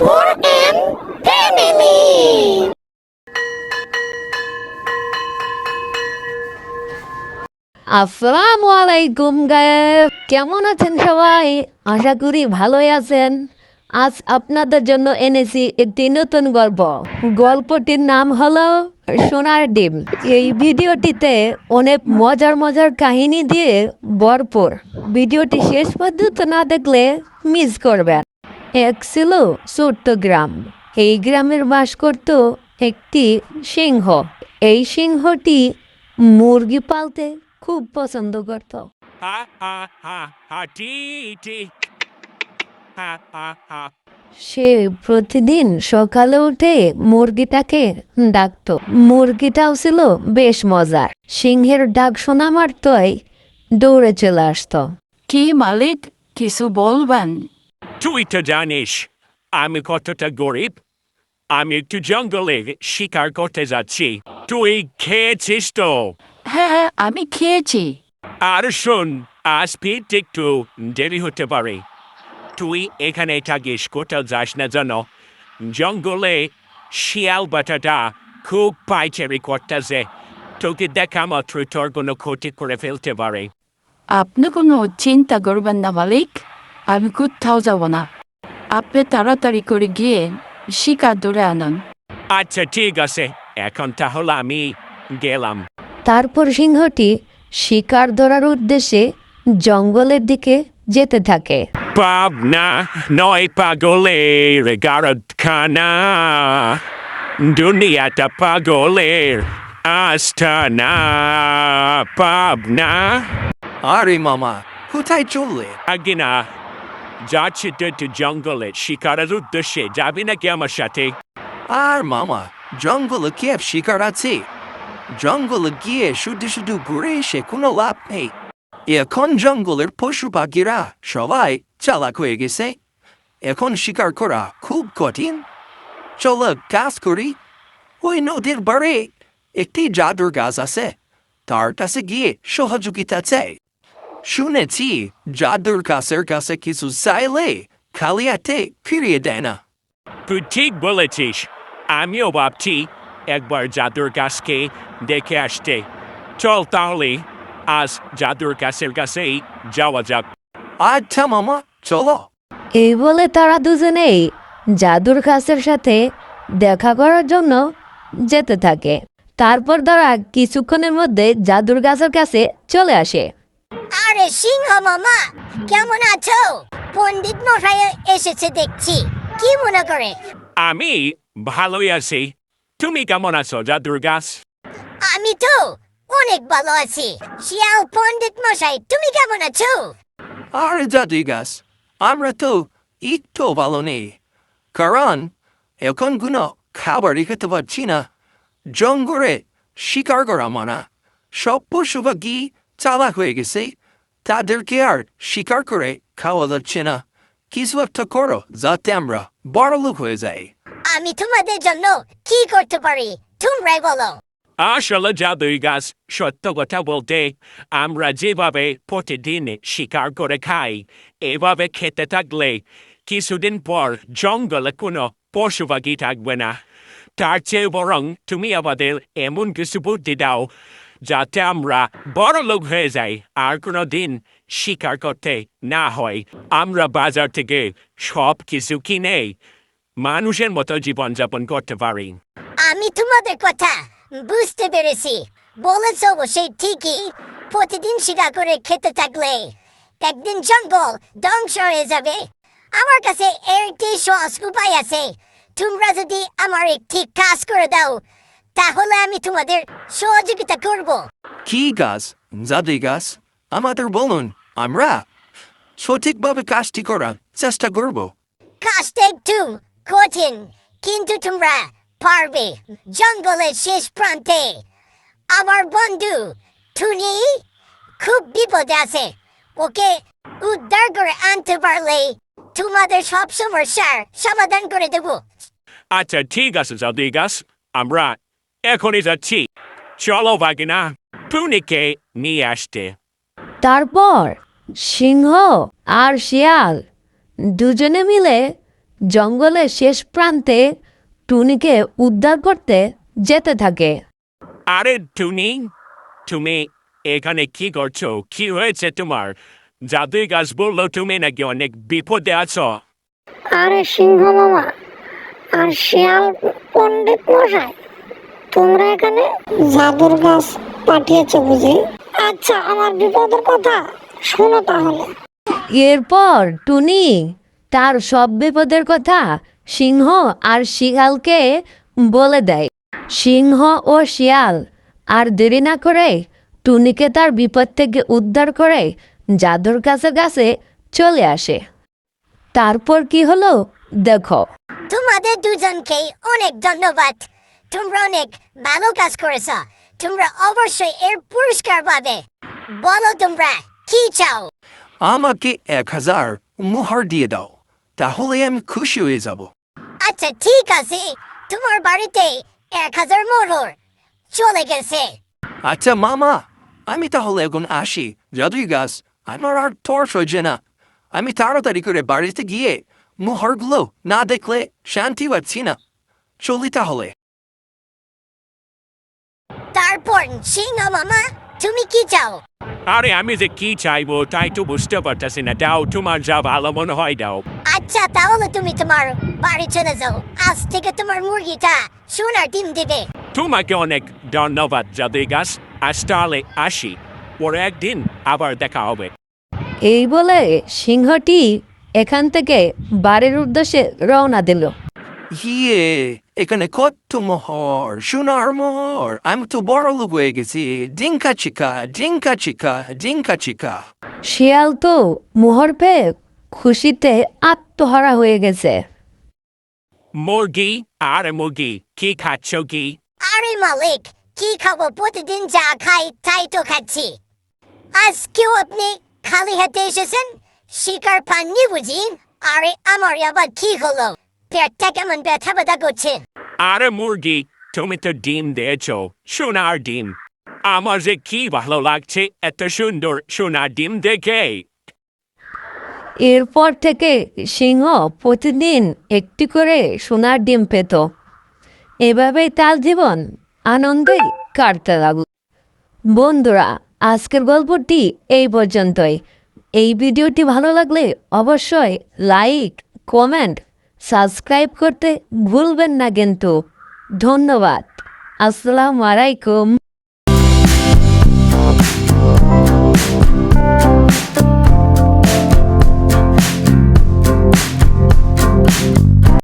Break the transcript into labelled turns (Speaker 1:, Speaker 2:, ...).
Speaker 1: M Family.
Speaker 2: আসসালামু আলাইকুম গায়েব কেমন আছেন সবাই? আশা করি ভালোই আছেন। আজ আপনাদের জন্য এনেছি একটি নতুন গল্প। গল্পটির নাম হলো সোনার ডিম। এই ভিডিওটিতে অনেক মজার মজার কাহিনী দিয়ে ভরপুর। ভিডিওটি শেষ পর্যন্ত না দেখলে মিস করবেন। এক ছিল ছোট্ট গ্রাম। এই গ্রামের বাস করত একটি সিংহ। এই সিংহটি মুরগি পালতে খুব পছন্দ করত. সে প্রতিদিন সকালে উঠে মুরগিটাকে ডাকতো। মুরগিটাও ছিল বেশ মজার। সিংহের ডাক শোনা মাত্রই দৌড়ে চলে আসতো।
Speaker 3: কি মালিক কিছু বলবেন?
Speaker 4: তুই তো জানিস আমি কতটা গরিব আমি একটু জঙ্গলে শিকার করতে যাচ্ছি তুই খেয়েছিস তো
Speaker 3: হ্যাঁ আমি খেয়েছি
Speaker 4: আর শোন আসবি একটু দেরি হতে পারে তুই এখানে থাকিস কোথাও যাস না জানো জঙ্গলে শিয়াল বাটাটা খুব পাইচারি করতেছে তোকে দেখা মাত্র তোর কোনো ক্ষতি করে ফেলতে পারে
Speaker 3: আপনি কোনো চিন্তা করবেন না মালিক আমি কোথাও যাব না আপনি তাড়াতাড়ি করে গিয়ে শিকার ধরে আনান
Speaker 4: আচ্ছা ঠিক আছে। এখন তাহলে আমি গেলাম।
Speaker 2: তারপর সিংহটি শিকার ধরার উদ্দেশ্যে জঙ্গলের দিকে যেতে থাকে।
Speaker 4: পাবনা নয় পাগলের গারদখানা। দুনিয়াটা পাগলের আস্থানা পাবনা।
Speaker 5: আরে মামা কোথায় চললে?
Speaker 4: আগিনা যাচ্ছি তো একটু জঙ্গলে শিকারের উদ্দেশ্যে যাবি নাকি আমার সাথে
Speaker 5: আর মামা জঙ্গলে কি শিকার আছে জঙ্গলে গিয়ে শুধু শুধু ঘুরে এসে কোনো লাভ নেই এখন জঙ্গলের পশু পাখিরা সবাই চালাক হয়ে গেছে এখন শিকার করা খুব কঠিন চলো কাজ করি ওই নদীর বাড়ে একটি জাদুর গাছ আছে তার কাছে গিয়ে সহযোগিতা চাই শুনেছি জাদুর গাছের কাছে কিছু চাইলে খালি ফিরিয়ে দেয় না।
Speaker 4: তুই ঠিক বলেছিস। আমিও ভাবছি একবার জাদুর গাছকে দেখে আসতে। চল তাহলে আজ জাদুর গাছের কাছেই যাওয়া যাক।
Speaker 5: আচ্ছা মামা চলো।
Speaker 2: এই বলে তারা দুজনেই জাদুর গাছের সাথে দেখা করার জন্য যেতে থাকে। তারপর তারা কিছুক্ষণের মধ্যে জাদুর গাছের কাছে চলে আসে।
Speaker 1: আরে সিংহ মামা কেমন আছো? পণ্ডিত মশাই এসেছে দেখছি। কি মনে করে?
Speaker 4: আমি ভালোই আছি। তুমি কেমন আছো জাদুর গাছ?
Speaker 1: আমি তো অনেক ভালো আছি। শিয়াল পণ্ডিত মশাই তুমি কেমন আছো?
Speaker 5: আর জাদুই গাছ আমরা তো একটু ভালো নেই। কারণ এখন কোনো খাবারই খেতে পারছি না। জঙ্গলে শিকার করা মানা। সব পশু পাখি চালাক হয়ে গেছে তাদেরকে আর শিকার করে খাওয়া যাচ্ছে না কিছু একটা করো যাতে আমরা বড় লোক হয়ে যাই
Speaker 1: আমি তোমাদের জন্য কি করতে পারি তোমরাই বলো
Speaker 4: আসলে জাদুই গাছ সত্য কথা বলতে আমরা যেভাবে প্রতিদিন শিকার করে খাই এভাবে খেতে থাকলে কিছুদিন পর জঙ্গলে কোনো পশু পাখি থাকবে না তার চেয়ে বরং তুমি আমাদের এমন কিছু বুদ্ধি দাও যাতে আমরা বড় লোক হয়ে যাই। আর কোনো দিন শিকার করতে না হয়। আমরা বাজার থেকে সব কিছু কিনে মানুষের মতো জীবনযাপন করতে পারি।
Speaker 1: আমি তোমাদের কথা বুঝতে পেরেছি। বলেছ সেই ঠিকই। প্রতিদিন শিকার করে খেতে থাকলে একদিন জঙ্গল ধ্বংস হয়ে যাবে। আমার কাছে এর একটি সহজ উপায় আছে। তোমরা যদি আমার একটি কাজ করে দাও তাহলে আমি তোমাদের সহযোগিতা করব।
Speaker 5: কি গাছ? জাদুই গাছ? আমাদের বলুন আমরা? সঠিকভাবে কাজটি করার চেষ্টা করব।
Speaker 1: কাজটা একটু কঠিন কিন্তু তোমরা পারবে জঙ্গলের শেষ প্রান্তে। আমার বন্ধু টুনি খুব বিপদে আছে। ওকে উদ্ধার করে আনতে পারলে তোমাদের সব সমস্যার সমাধান করে দেব।
Speaker 4: আচ্ছা ঠিক আছে জাদুই গাছ। আমরা এখনই যাচ্ছি। চলো বাগিনা পুনিকে নিয়ে আসতে।
Speaker 2: তারপর সিংহ আর শিয়াল দুজনে মিলে জঙ্গলের শেষ প্রান্তে টুনিকে উদ্ধার করতে যেতে থাকে।
Speaker 4: আরে টুনি তুমি এখানে কি করছ? কি হয়েছে তোমার? জাদুই গাছ বলল তুমি নাকি অনেক বিপদে আছো।
Speaker 6: আরে সিংহ মামা আর শিয়াল পণ্ডিত মশাই তোমরা এখানে জাদুর গাছ পাঠিয়েছো বুঝি? আচ্ছা আমার বিপদের কথা শোনো তাহলে।
Speaker 2: এরপর টুনি তার সব বিপদের কথা সিংহ আর শিয়ালকে বলে দেয়। সিংহ ও শিয়াল আর দেরি না করে টুনিকে তার বিপদ থেকে উদ্ধার করে জাদুর কাছে কাছে চলে আসে। তারপর কি হলো? দেখো।
Speaker 1: তোমাদের দুজনকে অনেক ধন্যবাদ। তোমরা অনেক ভালো কাজ করেছ তোমরা অবশ্যই এর পুরস্কার পাবে বলো তোমরা কি চাও
Speaker 5: আমাকে এক হাজার মোহর দিয়ে দাও তাহলে আমি খুশি হয়ে যাব
Speaker 1: আচ্ছা ঠিক আছে তোমার বাড়িতে এক হাজার মোহর চলে গেছে
Speaker 5: আচ্ছা মামা আমি তাহলে এখন আসি জাদুই গাছ আমার আর তোর সহ্য না আমি তাড়াতাড়ি করে বাড়িতে গিয়ে মোহরগুলো না দেখলে শান্তি পাচ্ছি না চলি তাহলে
Speaker 1: তারপর সিংহ মামা তুমি কি চাও
Speaker 4: আরে আমি যে কি চাইব তাই তো বুঝতে পারতেছি না। দাও তোমার যা ভালো মনে হয় দাও।
Speaker 1: আচ্ছা তাহলে তুমি তোমার বাড়ি চলে যাও। আজ থেকে তোমার মুরগিটা সোনার ডিম দেবে।
Speaker 4: তোমাকে অনেক ধন্যবাদ জাদুই গাছ আজ তাহলে আসি। পরে একদিন আবার দেখা হবে।
Speaker 2: এই বলে সিংহটি এখান থেকে বাড়ির উদ্দেশ্যে রওনা দিল।
Speaker 5: ইয়ে এখানে কত মোহর সোনার মোহর আমি তো বড় লোক হয়ে গেছি ডিঙ্কা চিকা ডিঙ্কা চিকা ডিঙ্কা চিকা
Speaker 2: শিয়াল তো মোহর পেয়ে খুশিতে আত্মহারা হয়ে গেছে
Speaker 4: মুরগি আর মুরগি কি খাচ্ছ কি
Speaker 1: আরে মালিক কি খাব প্রতিদিন যা খাই তাই তো খাচ্ছি আজ কেউ আপনি খালি হাতে এসেছেন শিকার পাননি বুঝি আরে আমার আবার কি হলো পেটটা কেমন ব্যথা ব্যথা করছে
Speaker 4: আরে মুরগি তুমি তো ডিম দিয়েছ সোনার ডিম আমার যে কি ভালো লাগছে এত সুন্দর সোনার ডিম দেখে
Speaker 2: এরপর থেকে সিংহ প্রতিদিন একটি করে সোনার ডিম পেত। এভাবেই তার জীবন আনন্দে কাটতে লাগল। বন্ধুরা, আজকের গল্পটি এই পর্যন্তই। এই ভিডিওটি ভালো লাগলে অবশ্যই লাইক, কমেন্ট সাবস্ক্রাইব করতে ভুলবেন না কিন্তু। ধন্যবাদ। আসসালামু আলাইকুম।